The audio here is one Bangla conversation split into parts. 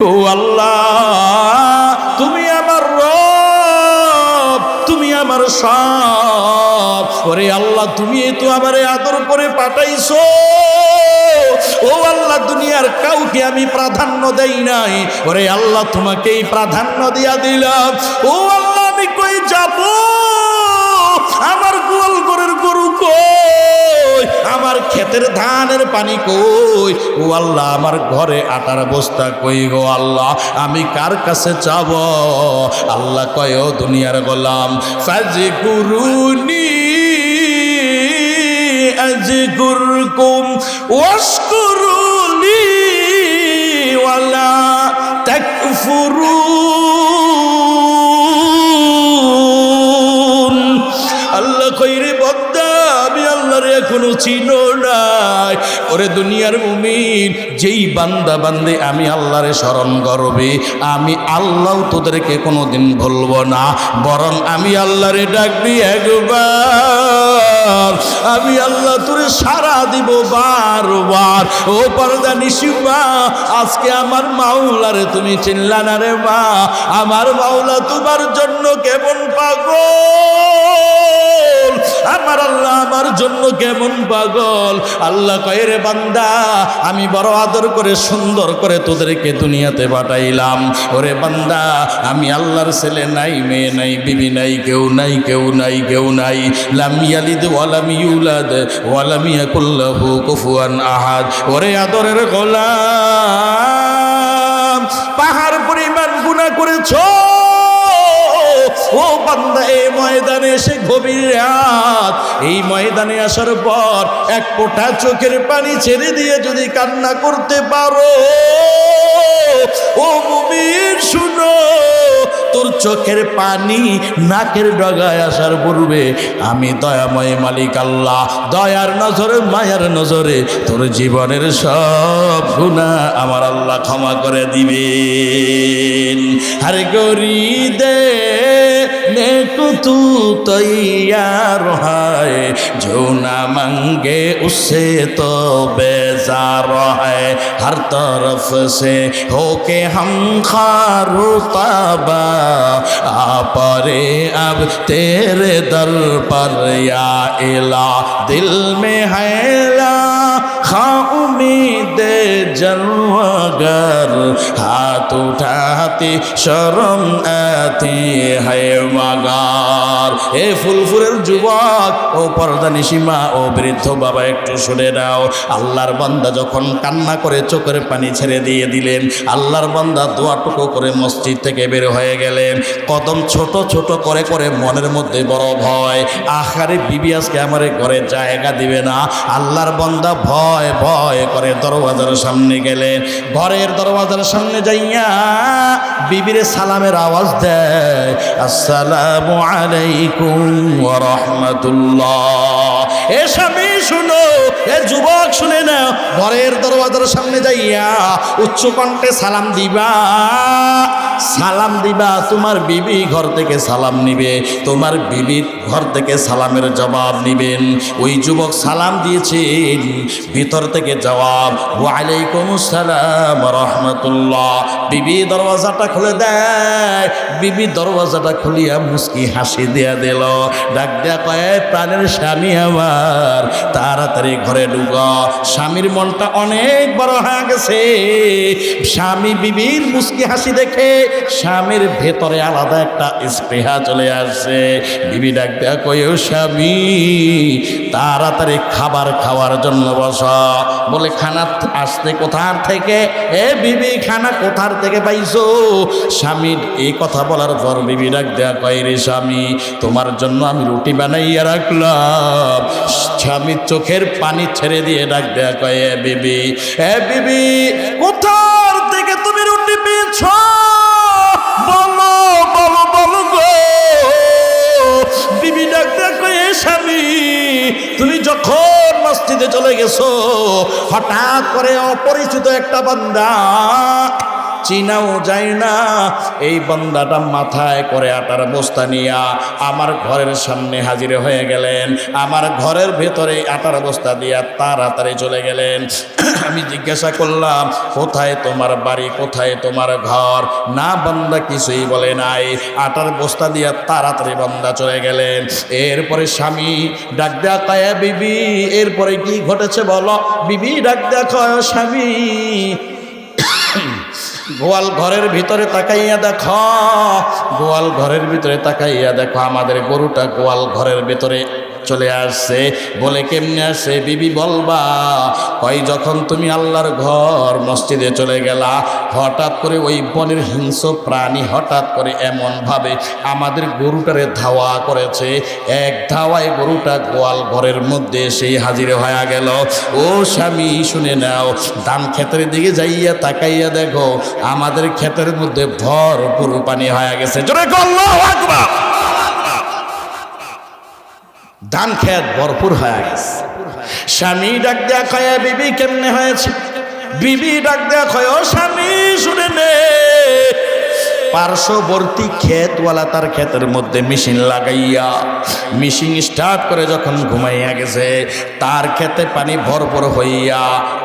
ও আল্লাহ, তুমি আমার রব, তুমি আমার সব। ওরে আল্লাহ, তুমি তো আমারে আদর করে পাঠাইছো। ও আল্লাহ, দুনিয়ার কাউকে আমি প্রাধান্য দেই নাই। ওরে আল্লাহ, তোমাকেই প্রাধান্য দিয়া দিলাম। ও আল্লাহ, আমি কই যাব? কই? আমার ক্ষেতের ধানের পানি কই? ও আল্লাহ, আমার ঘরে আটার বস্তা কই গো আল্লাহ? আমি কার কাছে চাব আল্লাহ কয়, ও দুনিয়ার গোলাম ফাজি গুরুনি আজগুরকুম ওয়াশকুরুলি ওয়ালা তাকফুরুন। চিনো নাই। ওরে দুনিয়ার মুমিন, যেই বান্দা বান্দে আমি আল্লাহরে স্মরণ করবে, আমি আল্লাহ তোদেরকে কোনোদিন ভুলবো না, বরং আমি আল্লাহরে ডাকবি একবার, আমি আল্লাহ তোরে সারা দিব বারবার। ও পর্দা নিশিমা, আজকে আমার মাওলারে তুমি চিনলা না রে মা, আমার মাওলা তোমার জন্য কেমন পাগল। আমার আল্লাহ আমার জন্য কেমন পাগল? আল্লাহ কয়ে রে বান্দা, আমি বড় আদর করে সুন্দর করে তোদেরকে দুনিয়াতে পাঠাইলাম। ওরে বান্দা, আমি আল্লাহর ছেলে নাই, মেয়ে নাই, বিবি নাই, কেউ নাই কেউ নাই কেউ নাই। লাম ইয়ালিদ ওয়ালাম ইউলাদ ওয়ালাম ইয়াকুল্লাহু কুফুয়ান আহাদ। ওরে আদরের গোলাম, পাহাড় পরিমাণ গুনাহ করেছ? ও বান্দা, এই ময়দানে এসে গভীর রাত। এই ময়দানে আসার পর এক ফোঁটা চোখের পানি ছেড়ে দিয়ে যদি কান্না করতে পারো, ও মুমির শুনো, তোর চোখের পানি নাকের ডগায় আসার পূর্বে আমি দয়াময় মালিক আল্লাহ। দয়ার নজরে, মায়ার নজরে তোর জীবনের সব গুণা আমার আল্লাহ ক্ষমা করে দিবেন। আরে গরি দে तो तू तैयार है। जो ना मांगे उससे तो बेजार है। हर तरफ़ से होके हम खारू आप रे अब तेरे दर पर या इला। दिल में है ला खा उम्मीद দে জন্মগর হাত উঠাতে শরম আতি, হায় মাগার। এ ফুলফুরের যুবক, ও পর্দা নিশিমা, ও বৃদ্ধ বাবা, একটু শুনে নাও। আল্লাহর বান্দা যখন কান্না করে চোখের পানি ছেড়ে দিয়ে দিলেন, আল্লাহর বান্দা দোয়াটুকু করে মসজিদ থেকে বের হয়ে গেলেন। কদম ছোট ছোট করে করে মনের মধ্যে বড় ভয়। আখারে বিবি আজকে আমার ঘরে জায়গা দিবে না। আল্লাহর বান্দা ভয় ভয় করে দরবার দরওয়াজার সামনে গেলে, ঘরের দরওয়াজার সামনে যাইয়া বিবিরে সালামের আওয়াজ দেয়, আসসালামু আলাইকুম ওয়া রাহমাতুল্লাহ। এ স্বামী শুনো যুবক, শুনে না ঘরের দরওয়াজার সামনে যাইয়া উচ্চ কণ্ঠে সালাম দিবা। সালাম দিবা, তোমার বিবি ঘর থেকে সালাম নিবে। তোমার বিবির ঘর থেকে সালামের জবাব নিবেন। ওই যুবক সালাম দিয়েছেন, ভিতর থেকে জবাব, ওয়ালাইকুম আসসালাম রহমতুল্লাহ। বিবি দরওয়াজাটা খুলে দেয়। বিবি দরওয়াজাটা খুলিয়া মুস্কি হাসি দিয়া দিল। ডাক দেয়া কয়ে, প্রাণের স্বামী আমার, তাড়াতাড়ি ঘরে ঢুক স্বামীর মনটা অনেক বড় হয়ে গেছে। স্বামী বিবির মুস্কি হাসি দেখে স্বামীর ভেতরে আলাদা একটা স্পৃহা চলে আসছে। বিবি ডাক দেয়া কয়েও স্বামী, তাড়াতাড়ি খাবার খাওয়ার জন্য বস। বলে, খানা আসতে কোথার থেকে? এ বিবি, খানা কোথার থেকে পাইছো? স্বামীর এই কথা বলার পর বিবি ডাক দেয়া কয়, রে স্বামী, তোমার জন্য আমি রুটি বানাইয়া রাখলাম। স্বামীর চোখের পানি ছেড়ে দিয়ে ডাক দেয়া কয় এ বিবি এ বিবি, কোথার থেকে তুমি রুটি পেয়েছ? বলো বলো বলো গো। বিবি ডাক দেয়া কয়, স্বামী, তুমি যখন মসজিদে চলে গেছো, হঠাৎ করে অপরিচিত একটা বান্দা চিনাও যায় না। এই বন্দাটা মাথায় করে আটার বস্তা নিয়া আমার ঘরের সামনে হাজির হয়ে গেলেন। আমার ঘরের ভেতরে আটার বস্তা দিয়া তাড়াতাড়ি চলে গেলেন। আমি জিজ্ঞাসা করলাম, কোথায় তোমার বাড়ি? কোথায় তোমার ঘর? না, বন্দা কিছুই বলে নাই। আটার বস্তা দিয়া তাড়াতাড়ি বন্দা চলে গেলেন। এরপরে স্বামী, ডাক দেয়া কয়া বিবি। এরপরে কি ঘটেছে বলো? বিবি, ডাক কয় স্বামী। গোয়াল ঘরের ভিতরে তাকাইয়া দেখ। গোয়াল ঘরের ভিতরে তাকাইয়া দেখো, আমাদের গরুটা গোয়াল ঘরের ভিতরে। চলে আসছে। বলে কেমনে আসে বিবি বলবা, কই যখন তুমি আল্লাহর ঘর মসজিদে চলে গেলা, হঠাৎ করে ওই বনের হিংস্র প্রাণী হঠাৎ করে এমনভাবে আমাদের গরুটারে ধাওয়া করেছে। এক ধাওয়ায় গরুটা গোয়াল ঘরের মধ্যে সেই হাজির হয়ে গেল। ও স্বামী, শুনে নাও ধান ক্ষেতের দিকে যাইয়া তাকাইয়া দেখো, আমাদের ক্ষেতের মধ্যে ভরপুর পানি হয়ে গেছে। জোরে গল্লাহ আকবার। ধান খেত ভরপুর হয়ে গেছে। স্বামী ডাক দেয়া কয়া, বিবি, কেমনে হয়েছে? বিবি ডাক দেয়া কয় স্বামী, শুনে নে। পার্শ্ববর্তী ক্ষেতওয়ালা তার ক্ষেতের মধ্যে মেশিন লাগাইয়া, মেশিন স্টার্ট করে যখন ঘুমাইয়া গেছে, তার ক্ষেতে পানি ভরপুর হইয়া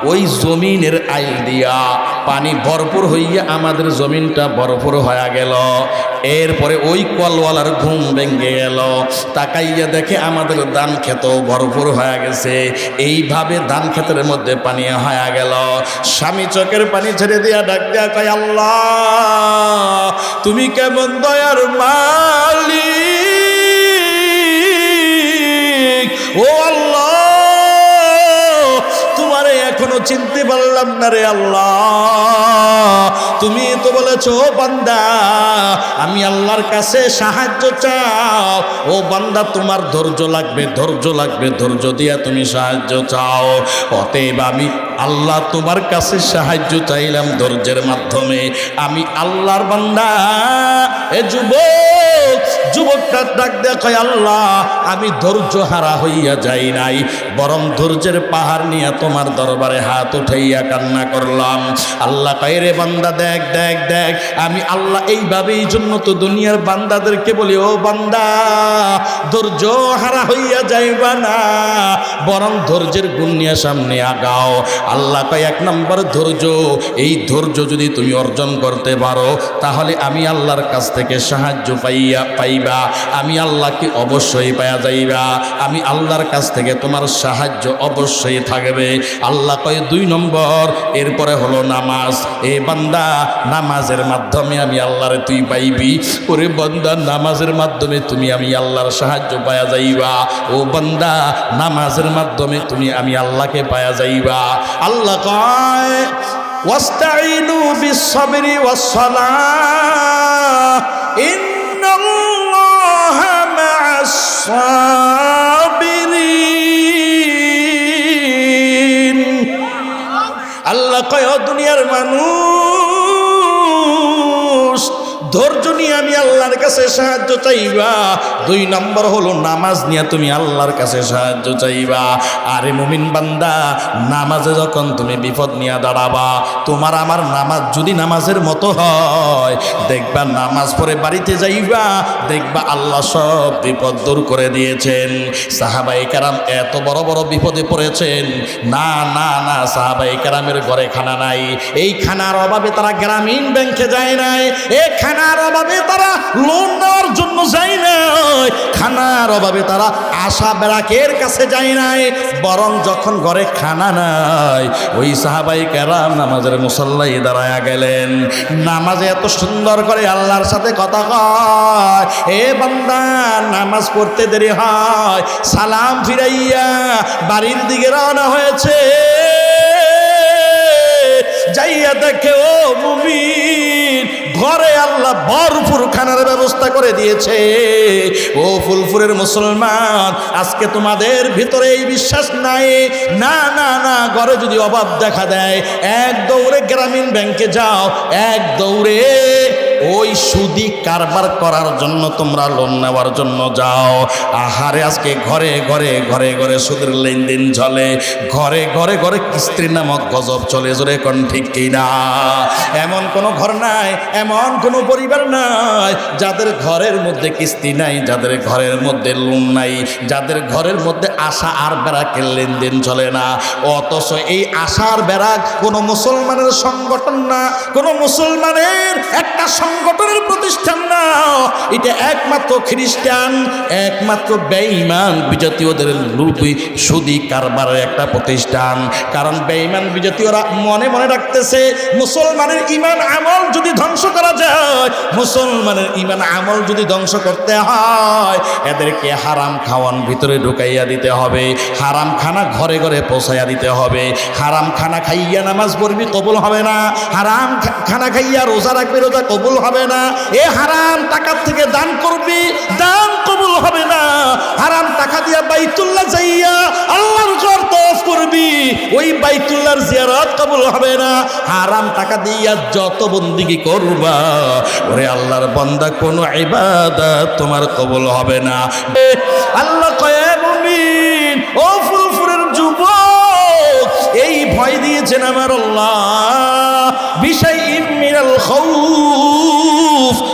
ওই জমিনের আইল দিয়া পানি ভরপুর হইয়া আমাদের জমিনটা ভরপুর হয়ে গেল। এরপরে ওই কলওয়ালার ঘুম ভেঙে গেল তাকাইয়া দেখে আমাদের ধান ক্ষেত ভরপুর হয়ে গেছে। এইভাবে ধান ক্ষেতের মধ্যে পানি হয়ে গেল। স্বামী চোখের পানি ছেড়ে দিয়া ডাক দিয়া কয়, আল্লাহ, তুমি কেমন দয়ার মালিক? ও আল্লাহ, তোমারে এখনও চিনতে পারলাম না রে আল্লাহ। তুমি তো বলেছ বান্দা, আমি আল্লাহর কাছে সাহায্য চাও। ও বান্দা, তোমার ধৈর্য লাগবে ধৈর্য লাগবে, ধৈর্য দিয়া তুমি সাহায্য চাও। অতএব আমি আল্লাহ তোমার কাছে সাহায্য চাইলাম ধৈর্যের মাধ্যমে। আমি আল্লাহর বান্দা, এ যুবক যুবকটা ডাক দেখয় আল্লাহ, আমি ধৈর্য হারা হইয়া যাই নাই, বরং ধৈর্যের পাহাড় নিয়ে তোমার দরবারে হাত উঠাইয়া কান্না করলাম। আল্লাহ কাইরে বান্দা, দেখ দেখ দেখ, আমি আল্লাহ এইভাবে এই জন্য তো দুনিয়ার বান্দাদেরকে বলি, ও বান্দা, ধৈর্য হারা হইয়া যাইবা না, বরং ধৈর্যের গুণ নিয়ে সামনে আগাও। আল্লাহ কয়, এক নম্বর ধৈর্য, এই ধৈর্য যদি তুমি অর্জন করতে পারো, তাহলে আমি আল্লাহর কাছ থেকে সাহায্য পাইয়া, পাইবা। আমি আল্লাহকে অবশ্যই পাইয়া যাইবা। আমি আল্লাহর কাছ থেকে তোমার সাহায্য অবশ্যই থাকবে। আল্লাহ কয় দুই নম্বর, এরপরে হলো নামাজ। এ বান্দা, নামাজের মাধ্যমে আমি আল্লাহরে তুই পাইবি। ওরে বান্দা, নামাজের মাধ্যমে তুমি আমি আল্লাহর সাহায্য পায়া যাইবা। ও বান্দা, নামাজের মাধ্যমে তুমি আমি আল্লাহকে পায়া যাইবা। আল্লাহ কয় ওয়াস্তাইনু বিসসাবরি ওয়াসসালাহ সাবিরিন আল্লাহ কয় দুনিয়ার মানুষ কাছে সাহায্য চাইবা। দুই নম্বর হলো নামাজ নিয়ে তুমি আল্লাহর কাছে সাহায্য চাইবা। আরে মুমিন বান্দা, নামাজে যখন তুমি বিপদ নিয়ে দাঁড়াবা, তোমার আমার নামাজ যদি নামাজের মতো হয়, দেখবা নামাজ পড়ে বাড়িতে যাইবা, দেখবা আল্লাহ সব বিপদ দূর করে দিয়েছেন। সাহাবাই কারাম এত বড় বড় বিপদে পড়েছেন। না না না, সাহাবাই কারামের ঘরে খানা নাই। এই খানার অভাবে তারা গ্রামীণ ব্যাংকে যায় নাই। এই খানার অভাবে তারা লোন নেওয়ার জন্য যায় নাই। খানার অভাবে তারা আশা বেড়াকের কাছে যায় নাই, বরং যখন ঘরে খানা নাই, ওই সাহাবাই কেরাম নামাজের মুসল্লাই দাঁড়ায়া গেলেন। নামাজে এত সুন্দর করে আল্লাহর সাথে কথা কয়, এ বান্দা, নামাজ পড়তে দেরি হয়, সালাম ফিরাইয়া বাড়ির দিকে রওনা হয়েছে। যাইয়া দেখে, ও আল্লাহ ভরপুর খানার ব্যবস্থা করে দিয়েছে। ও ফুলপুরের মুসলমান, আজকে তোমাদের ভিতরে এই বিশ্বাস নাই। না না না, ঘরে যদি অভাব দেখা দেয়, এক দৌড়ে গ্রামীণ ব্যাংকে যাও, এক দৌড়ে ওই সুদি কারবার করার জন্য তোমরা লোন নেওয়ার জন্য যাও। আহারে, আজকে ঘরে ঘরে ঘরে ঘরে সুদের লেনদেন চলে। ঘরে ঘরে ঘরে কিস্ত্রি নামক গজব চলে, জোরে কোন ঠিক কিনা? এমন কোনো ঘর নাই, এমন কোনো পরিবার নাই, যাদের ঘরের মধ্যে কিস্তি নাই, যাদের ঘরের মধ্যে লোন নাই, যাদের ঘরের মধ্যে আশা আর বেড়াকের লেনদেন চলে না। অথচ এই আশার বেড়াক কোনো মুসলমানের সংগঠন না, কোনো মুসলমানের একটা সংগঠনের প্রতিষ্ঠান না এটা একমাত্র খ্রিস্টান, একমাত্র বেঈমান বিজাতীয়দের লুপি, সুদি কারবারের একটা প্রতিষ্ঠান। কারণ বেঈমান বিজাতীয়রা মনে মনে রাখতেছে মুসলমানের ইমান আমল যদি ধ্বংস করা যায়, মুসলমানের ইমান আমল যদি ধ্বংস করতে হয়, এদেরকে হারাম খাওয়ান ভিতরে ঢুকাইয়া দিতে হবে, হারাম খানা ঘরে ঘরে পৌঁছাইয়া দিতে হবে, হারাম খানা খাইয়া নামাজ পড়বি কবুল হবে না, হারাম খানা খাইয়া রোজা রাখবি, রোজা কবুল হবে না। এ হারাম টাকার থেকে দান করবি, দান কবুল হবে না। হারাম টাকা দিয়া বাইতুল্লাহ যাইয়া আল্লাহর ঘর তফ করবি, ওই বাইতুল্লাহর জিয়ারত কবুল হবে না। হারাম টাকা দিয়া যত বন্দিগি করবা, ওরে আল্লাহর বান্দা, কোনো ইবাদত তোমার কবুল হবে না। আল্লাহ কয়ে মুমিন, ও ফুরফুরের যুবক, এই ভয় দিয়েছেন আমার আল্লাহ। বিষয় মিনাল খাউফ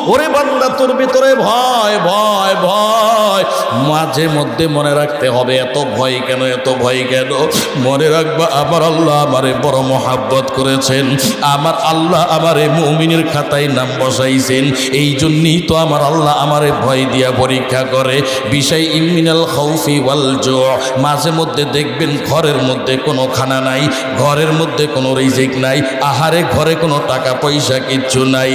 ওরে বান্দা তোর ভিতরে ভয় ভয় ভয়। মাঝে মধ্যে মনে রাখতে হবে, এত ভয় কেন, এত ভয় কেন? মনে রাখবা, আমার আল্লাহ আমারে বড় মহাব্বত করেছেন। আমার আল্লাহ আমারে মুমিনের খাতায় নাম বসাইছেন। এই জন্যই তো আমার আল্লাহ আমারে ভয় দিয়া পরীক্ষা করে। বিষয় ইমিনাল খৌফি ওয়াল জো মাঝে মধ্যে দেখবেন ঘরের মধ্যে কোনো খানা নাই, ঘরের মধ্যে কোনো রিজিক নাই, আহারে ঘরে কোনো টাকা পয়সা কিচ্ছু নাই।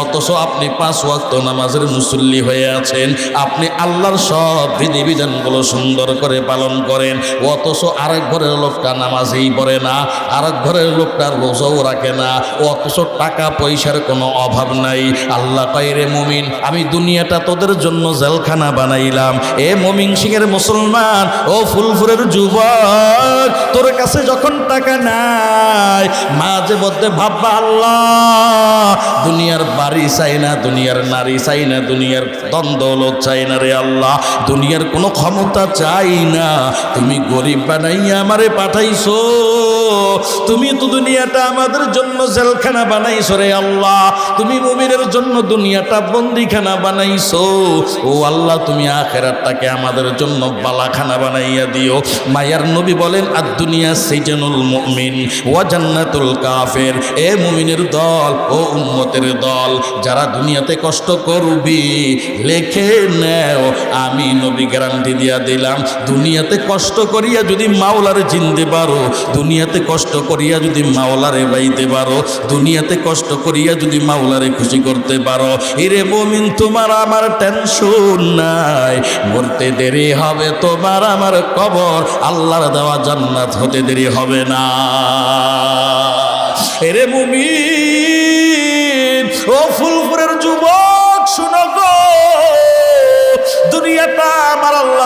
অথচ আপনি পাঁচ ওয়াক্ত নামাজের মুসল্লি হয়ে আছেন। আপনি আল্লাহর সব বিধিবিধানগুলো সুন্দর করে পালন করেন। অথচ আরেক ঘরের লোকটা নামাজেই পড়ে না, আরেক ঘরের লোকটা রোজাও রাখে না, অথচ টাকা পয়সার কোনো অভাব নাই। আল্লাহ পাইরে মুমিন, আমি দুনিয়াটা তোদের জন্য জেলখানা বানাইলাম। এ মমিন সিংয়ের মুসলমান, ও ফুলফুরের যুবক, তোর কাছে যখন টাকা নাই, মাঝে মধ্যে ভাববা, আল্লাহ, দুনিয়ার বাড়ি চাই না, দুনিয়ার নারী চাই না, দুনিয়ার দ্বন্দ্বলত চাই না রে আল্লাহ। দুনিয়ার কোনো ক্ষমতা চাই না। তুমি গরিব বানাইয়া আমারে পাঠাইছো। তুমি তো দুনিয়াটা আমাদের জন্য জেলখানা বানাইছো রে আল্লাহ। তুমি মুমিনের জন্য দুনিয়াটা বন্দিখানা বানাইছো। ও আল্লাহ, তুমি আখেরাতটাকে আমাদের জন্য বালাখানা বানাইয়া দিও। মায়ার নবী বলেন আর দুনিয়া সেইজানুল মুমিন ওয়া জান্নাতুল কাফের। এ মুমিনের দল, ও উম্মতের দল, যারা দুনিয়াতে কষ্ট করবি, লেখে নেও। আমি নবী গ্যারান্টি দিয়া দিলাম, দুনিয়াতে কষ্ট করিয়া যদি মাওলারে চিনতে পারো দুনিয়াতে কষ্ট করিয়া যদি মাওলারে বাইতে পারো, দুনিয়াতে কষ্ট করিয়া যদি মাওলারে খুশি করতে পারো, এরে মমিন, তোমার আমার টেনশন নাই। মরতে দেরি হবে, তোমার আমার কবর, আল্লাহর দেওয়া জান্নাত হতে দেরি হবে না। এরে মুমিন, ও ফুলপুরের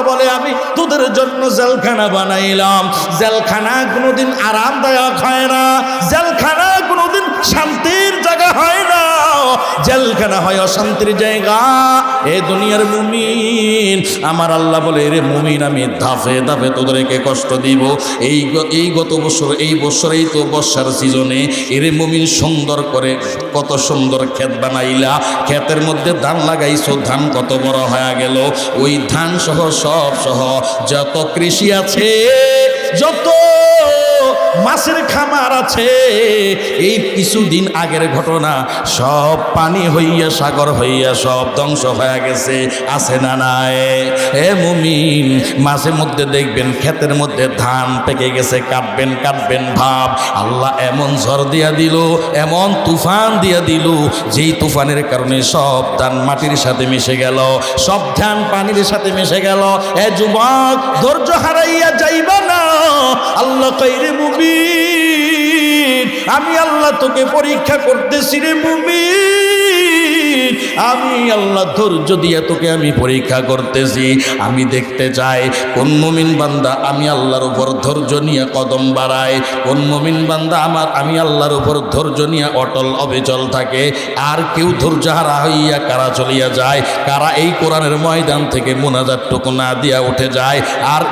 আল্লাহ বলে, আমি তোদের জন্য জেলখানা বানাইলাম। জেলখানা কোনোদিন আরামদায়ক হয় না। জেলখানা কোনোদিন না জেলখানা হয়, অশান্তির জায়গা। এ দুনিয়ার মুমিন। আমার আল্লাহ বলে রে মুমিন, আমি ধাপে ধাপে তোদেরকে কষ্ট দিব। এই এই গত বছর, এই বছরেই তো বর্ষার সিজনে, এরে মুমিন সুন্দর করে কত সুন্দর ক্ষেত বানাইলা। ক্ষেতের মধ্যে ধান লাগাইছো, ধান কত বড় হয়ে গেল। ওই ধান সহ সব সহ যত কৃষি আছে, যত মাছের খামার আছে। এই কিছুদিন আগের ঘটনা, সব পানি হইয়া, সাগর হইয়া, সব ধ্বংস হয়ে গেছে। আছে না নাই? এ মুমিন, মাঝে মধ্যে দেখবেন ক্ষেতের মধ্যে ধান পেকে গেছে, কাটবেন কাটবেন ভাব। আল্লাহ এমন ঝড় দিয়া দিল, এমন তুফান দিয়া দিল, যেই তুফানের কারণে সব ধান মাটির সাথে মিশে গেল, সব ধান পানির সাথে মিশে গেল। এ যুবক, ধৈর্য হারাইয়া যাইবা না। আল্লাহ কইরে মুমিন আমি আল্লাহ তোকে পরীক্ষা করতেছি রে মুমিন। আমি আল্লাহ ধৈর্য দিয়ে তোকে আমি পরীক্ষা করতেছি। আমি দেখতে চাই, কোন মুমিন বান্দা আমি আল্লাহর উপর ধৈর্য নিয়ে কদম বাড়ায়। কোন মুমিন বান্দা আমার আমি আল্লাহর উপর ধৈর্য নিয়ে অটল অবিচল থাকে। আর কেউ ধৈর্য হারা হইয়া কারা চলিয়া যায়? কারা এই কোরআনের ময়দান থেকে মোনাজারটুকু না দিয়া উঠে যায়? আর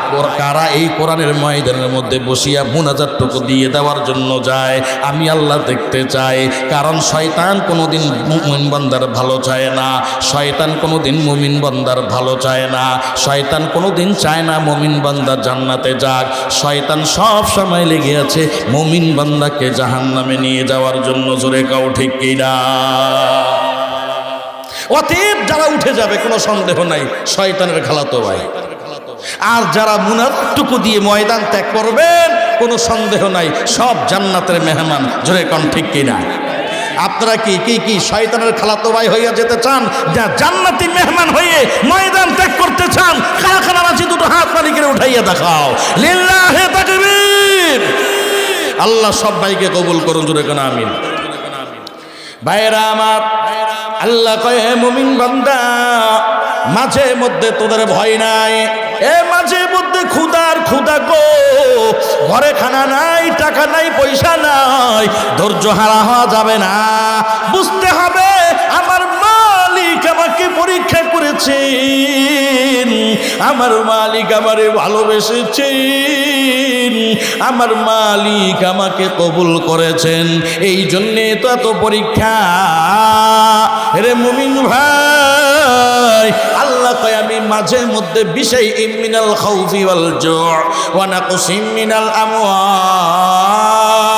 কারা এই কোরআনের ময়দানের মধ্যে বসিয়া মোনাজারটুকু দিয়ে দেওয়ার জন্য যায়? আমি আল্লাহ দেখতে চাই, কারণ শয়তান কোনোদিন মুমিন বান্দার ভালো চায় না। শয়তান কোনোদিন মুমিন বান্দার ভালো চায় না। শয়তান কোনোদিন চায় না মুমিন বান্দা জান্নাতে যাক। শয়তান সব সময় লেগে আছে মুমিন বান্দাকে জাহান্নামে নিয়ে যাওয়ার জন্য। জোরে কাউ ঠিক কিনা অতএব যারা উঠে যাবে, কোনো সন্দেহ নাই। শয়তানের খালাতো ভাই। আর যারা মুনারটুকু দিয়ে ময়দান ত্যাগ করবেন, কোনো সন্দেহ নাই। সব জান্নাতের মেহমান। জোরে কন ঠিক কিনা আপনারা কি কি কি শয়তানের খালাতো ভাই হইয়া যেতে চান? যা জান্নাতি মেহমান হয়ে ময়দান ত্যাগ করতে চান কারা কারা রাজি দুটো হাত মালিকের উঠাইয়া দেখাও। লিল্লাহে তাকবীর। আল্লাহ সব ভাইকে কবুল করুন, জোরে কোন আমিন। ভাইরা আমার, আল্লাহ কয়ে, মুমিন বান্দা, মাঝে মধ্যে তোদের ভয় নাই। এ মাঝে মধ্যে খুদার খুদা গো। ঘরে খানা নাই, টাকা নাই, পয়সা নাই, ধৈর্য হারা হওয়া যাবে না। বুঝতে হবে আমাকে পরীক্ষা করেছেন। আমার মালিক আমারে ভালোবেসেছেন। আমার মালিক আমাকে কবুল করেছেন। এই জন্যে তো এত পরীক্ষা। রে মুমিন ভাই, আল্লাহ কয়, আমি মাঝে মধ্যে বিষয় ইমিনাল খাউফি ওয়াল জু' ওয়া নাকসিম মিনাল আমওয়াল।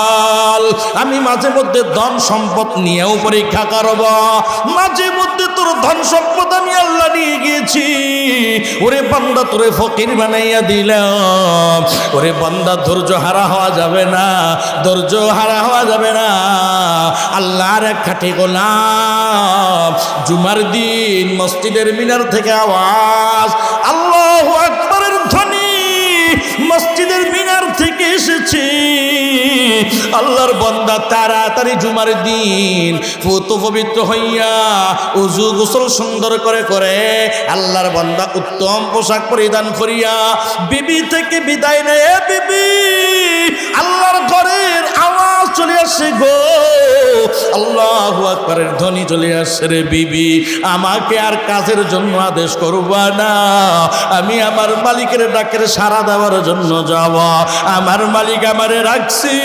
আমি মাঝে মধ্যে ধন সম্পদ নিয়েও পরীক্ষা করব। মাঝে মধ্যে তোর ধন সম্পদ আমি আল্লাহ নিয়ে গিয়েছি। ওরে বান্দা তোরে ফকির বানাইয়া দিলাম। ওরে বান্দা, ধৈর্য হারা হওয়া যাবে না। ধৈর্য হারা হওয়া যাবে না। আল্লাহর এক খাটি গোলাম। জুমার দিন মসজিদের মিনার থেকে আওয়াজ। আল্লাহ আল্লাহর বন্দা তাড়াতাড়ি জুমার দিন পুত পবিত্র হইয়া উজু গোসল সুন্দর করে করে আল্লাহর বন্দা উত্তম পোশাক পরিধান করিয়া বিবি থেকে বিদায় নেয় বিবি, আল্লাহর ঘরের আওয়াজ চলে আসে গো। আল্লাহ আকবরের ধ্বনি চলে আসছে রে বিবি, আমাকে আর কাজের জন্য আদেশ করবা না। আমি আমার মালিকের ডাকের সারা দেওয়ার জন্য যাব আমার মালিক আমারে রাখছি।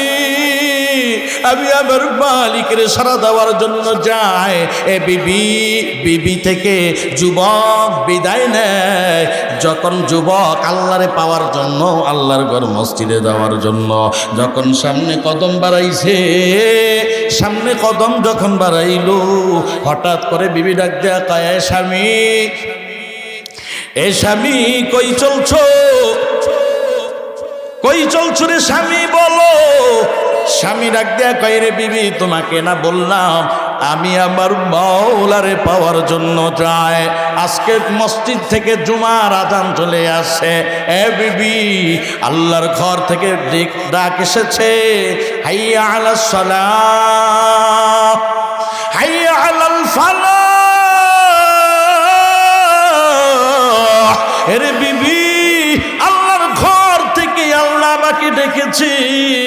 আমি আমার মালিকের সারা দেওয়ার জন্য যাই। এ বিবি বিবি থেকে যুবক বিদায় নেয়। যখন যুবক আল্লাহরে পাওয়ার জন্য, আল্লাহর ঘর মসজিদে যাওয়ার জন্য, যখন সামনে কদম বাড়াইছে, সামনে কদম যখন বাড়াইলো, হঠাৎ করে বিবি ডাক দেয়া কয়, "এ স্বামী এ স্বামী কই চলছো? কই চলছো রে স্বামী, বলো স্বামী ডাক দেয়া কয়, রে বিবি, তোমাকে না বললাম, আমি আমার মাওলারে পাওয়ার জন্য যাই আজকে মসজিদ থেকে জুমার আজান চলে আসে। এ বিবি, আল্লাহর ঘর থেকে ডিক- এসেছে। হাইয়া আলাস সালাহ হাইয়া আলাল ফালাহ এরে বিবি, আল্লাহর ঘর থেকে আল্লাহ বাকি ডেকেছেন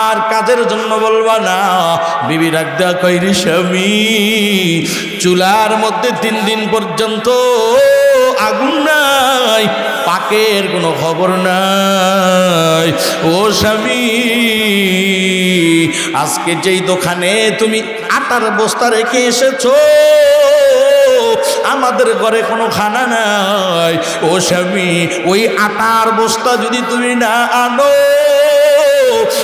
আর কাজের জন্য বলবা না। বিবি দেওয়া কইরি স্বামী, চুলার মধ্যে তিন দিন পর্যন্ত আগুন নাই, পাকের কোনো খবর নাই। ও স্বামী, আজকে যেই দোকানে তুমি আটার বস্তা রেখে এসেছ, আমাদের ঘরে কোনো খানা নাই। ও স্বামী, ওই আটার বস্তা যদি তুমি না আনো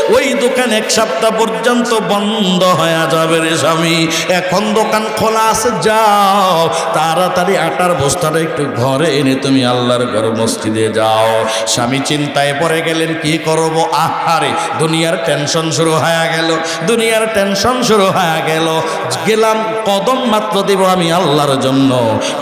ওই দোকান এক সপ্তাহ পর্যন্ত বন্ধ হয়ে যাবে রে স্বামী। এখন দোকান খোলা আছে, যাও। তাড়াতাড়ি আটার বস্তাটা একটু ঘরে এনে তুমি আল্লাহর ঘর মসজিদে যাও। স্বামী চিন্তায় পড়ে গেলেন, কি করব? আহারে, দুনিয়ার টেনশন শুরু হয়ে গেল, দুনিয়ার টেনশন শুরু হয়ে গেল। গেলাম, কদম মাত্র দেব আমি আল্লাহর জন্য।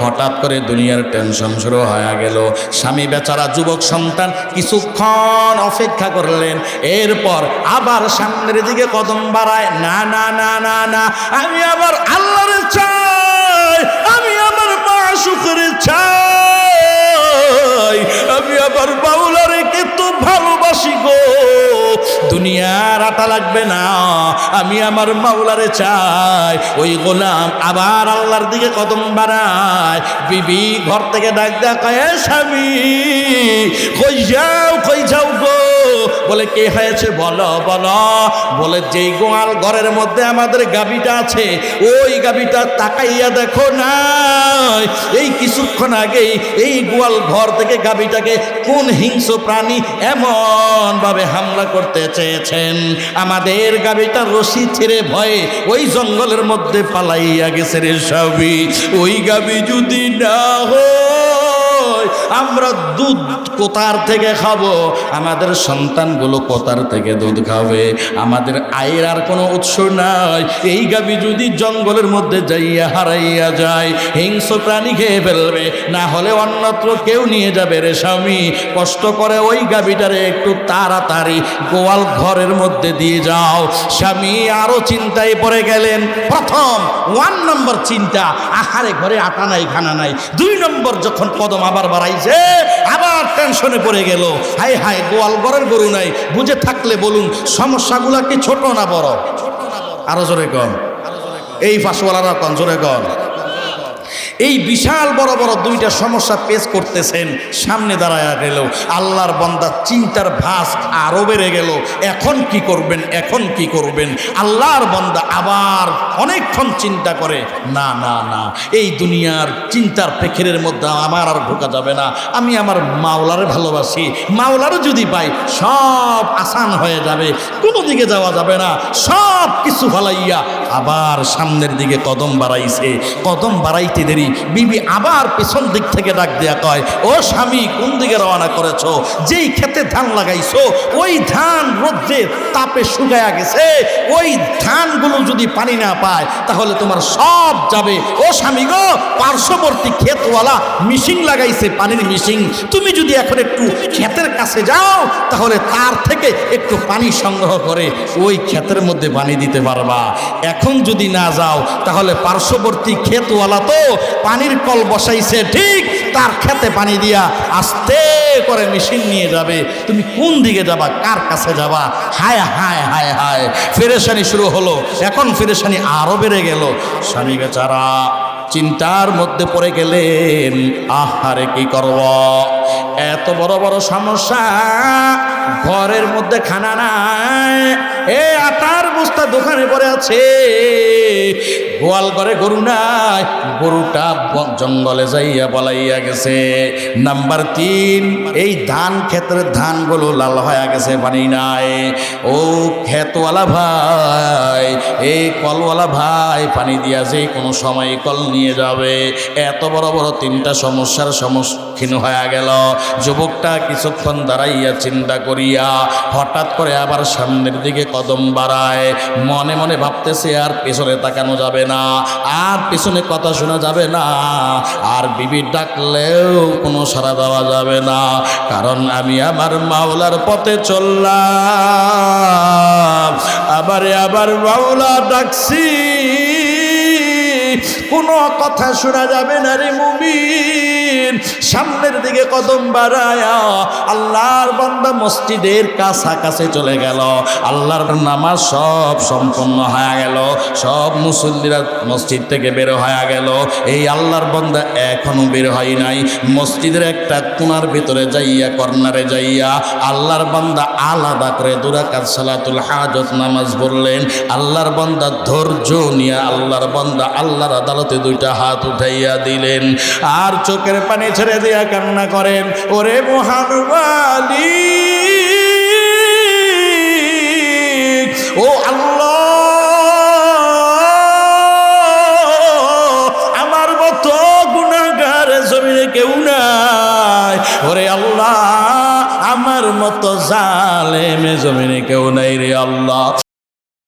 হঠাৎ করে দুনিয়ার টেনশন শুরু হয়ে গেল। স্বামী বেচারা যুবক সন্তান কিছুক্ষণ অপেক্ষা করলেন। এরপর আবার সামনের দিকে কদম বাড়ায়, না না না না না, আমি আবার আল্লাহর চাই, আমি আমার মা সুখরে চাই, আমি আমার বাউলারে কিন্তু ভালোবাসি গো। দুনিয়ার আটা লাগবে না, আমি আমার মাওলারে চাই। ওই গোলাম আবার আল্লাহর দিকে কদম বাড়ায়, বিবি ঘর থেকে ডাক দেখায় স্বামী, কই যাও কই যাও গো? বলে কে হয়েছে? বলো বলো। বলে, যেই গোয়াল ঘরের মধ্যে আমাদের গাবিটা আছে, ওই গাবিটা তাকাইয়া দেখো না এই কিছুক্ষণ আগেই এই গোয়াল ঘর থেকে গাবিটাকে কোন হিংস্র প্রাণী এমন ভাবে হামলা করতে চেয়েছেন? আমাদের গাবিটা রশি ছেড়ে ভয়ে ওই জঙ্গলের মধ্যে পালাইয়া গেছে রে সবই ওই গাবি যদি না হয়, আমরা দুধ কোথার থেকে খাব? আমাদের সন্তানগুলো কোথার থেকে দুধ খাবে? আমাদের আয়ের আর কোনো উৎস নাই। এই গাবি যদি জঙ্গলের মধ্যে যাইয়া হারাইয়া যায়, হিংস্র প্রাণী খেয়ে ফেলবে। না হলে অন্যত্র কেউ নিয়ে যাবে রে স্বামী। কষ্ট করে ওই গাবিটারে একটু তাড়াতাড়ি গোয়াল ঘরের মধ্যে দিয়ে যাও। স্বামী আরও চিন্তায় পড়ে গেলেন। প্রথম, ওয়ান নম্বর চিন্তা, আহারে ঘরে আটা নাই খানা নাই। দুই নম্বর যখন কদম আবার বাড়াইছে, আবার টেনশনে পড়ে গেল। হাই হাই গোয়াল গড়ের গরু নাই। বুঝে থাকলে বলুন, সমস্যাগুলা কি ছোট না বড়? আরও জোরে কম এই পাশওয়ালারা কন, জোরে কন। এই বিশাল বড় বড় দুইটা সমস্যা পেশ করতেছেন, সামনে দাঁড়ায় গেল। আল্লাহর বন্দা চিন্তার ভাস আরও বেড়ে গেল। এখন কি করবেন, এখন কি করবেন? আল্লাহর বন্দা আবার অনেকক্ষণ চিন্তা করে, না না না, এই দুনিয়ার চিন্তার পেখেরের মধ্যে আমার আর ঢোকা যাবে না। আমি আমার মাওলারে ভালোবাসি। মাওলারও যদি পাই, সব আসান হয়ে যাবে। কোনো দিকে যাওয়া যাবে না। সব কিছু ভালাইয়া আবার সামনের দিকে কদম বাড়াইছে। কদম বাড়াইতে দেরি। বিবি আবার পেছন দিক থেকে ডাক দেয়া কয়, ও স্বামী, কোন দিকে রওনা করেছ? যেই ক্ষেতে ধান লাগাইছো, ওই ধান রোদ্রে তাপে শুকায়া গেছে। ওই ধানগুলো যদি পানি না পায়, তাহলে তোমার সব যাবে। ও স্বামী গো, পার্শ্ববর্তী ক্ষেতওয়ালা মিশিং লাগাইছে, পানির মিশিং। তুমি যদি এখন একটু ক্ষেতের কাছে যাও, তাহলে তার থেকে একটু পানি সংগ্রহ করে ওই ক্ষেতের মধ্যে পানি দিতে পারবা। এখন যদি না যাও, তাহলে পার্শ্ববর্তী ক্ষেতওয়ালা তো পানির কল বসাইছে, ঠিক তার খেতে পানি দিয়া আস্তে করে মেশিন নিয়ে যাবে। তুমি কোন দিকে যাবা, কার কাছে যাবা? হায় হায় হায় হায়, ফেরেশানি শুরু হলো। এখন ফেরেশানি আরও বেড়ে গেল। স্বামী বেচারা, চিন্তার মধ্যে পড়ে গেলেন, আহারে কি করব? এত বড় বড় সমস্যা, ঘরের মধ্যে খানা নাই। এ আটার বস্তা দোকানে পড়ে আছে। গোয়াল ঘরে গরু নাই, গরুটা জঙ্গলে যাইয়া বলাইয়া গেছে। নাম্বার তিন, এই ধান ক্ষেতের ধানগুলো লাল হয়ে গেছে, পানি নাই। ও ক্ষেতওয়ালা ভাই এই কলওয়ালা ভাই, পানি দিয়া যে কোনো সময় কল নিয়ে যাবে। এত বড় বড় তিনটা সমস্যার সম্মুখীন হয়ে গেল। যুবকটা কিছুক্ষণ দাঁড়াইয়া চিন্তা করিয়া হঠাৎ করে আবার সামনের দিকে কদম বাড়ায়। মনে মনে ভাবতেছে, আর পেছনে তাকানো যাবে না, আর পেছনে কথা শোনা যাবে না, আর বিবি ডাকলেও কোনো সাড়া দেওয়া যাবে না, কারণ আমি আমার মাওলার পথে চললাম। আবার আবার মাওলা ডাকছি, কোনো কথা শোনা যাবে না রে মুমিন। সামনের দিকে কদম বাড়ায়া আল্লাহর বান্দা মসজিদের কাছাকাছি চলে গেল। আল্লাহর নামাজ সব সম্পন্ন হয়ে গেল। সব মুসল্লিরা মসজিদ থেকে বের হয়ে গেল। এই আল্লাহর বান্দা এখনও বের হয় নাই। মসজিদের একটা কোনার ভিতরে যাইয়া, কর্নারে যাইয়া আল্লাহর বান্দা আলাদা করে দুরাকাত সালাতুল হাজত নামাজ পড়লেন। আল্লাহর বান্দা ধৈর্য নিয়ে আল্লাহর বান্দা আল্লাহর আদালতে দুইটা হাত উঠাইয়া দিলেন। আর চোখের পানি ছেড়ে দিয়া কান্না করেন, ওরে মোহানবালি ও আল্লাহ, আমার মতো গুণাগার জমিনে কেউ নাই। ওরে আল্লাহ, আমার মতো জালেমে জমিনে কেউ নাই রে আল্লাহ।